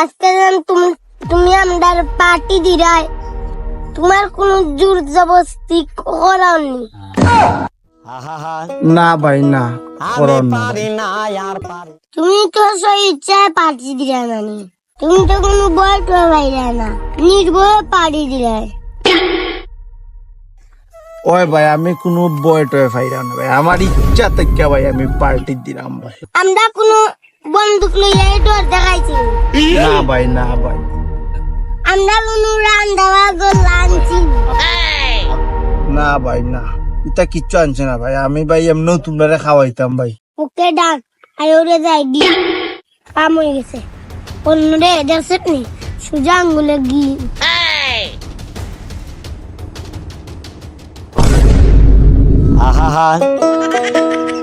আজকে তুমি তুমি আমাদের পার্টি দিরাই। তোমার কোনো জোর জবস্তি করাওনি। না ভাই না। তুমি তো সেই ইচ্ছায় পার্টি দিলে নানি তুমি তো কোনো বাইরে না নির্ভয়ে পার্টি ওই ভাই আমি কোনো বয় টয় ফাইরা না ভাই। আমার ইচ্ছা থেকে ভাই আমি পার্টি দিলাম ভাই। আমরা কোনো বন্দুক লইয়া ডর দেখাইছি। না ভাই না ভাই। আমরা কোনো রান্দাবা গোল্লা আনছি। না ভাই না। এটা কিচ্ছু আনছে না ভাই। আমি ভাই এমনিও তোমরা খাওয়াইতাম ভাই। ওকে ডাক আর ওরে যাই দি। কাম হয়ে গেছে। অন্য রে দেখছে নি সুজা আঙ্গুলে গি। আহা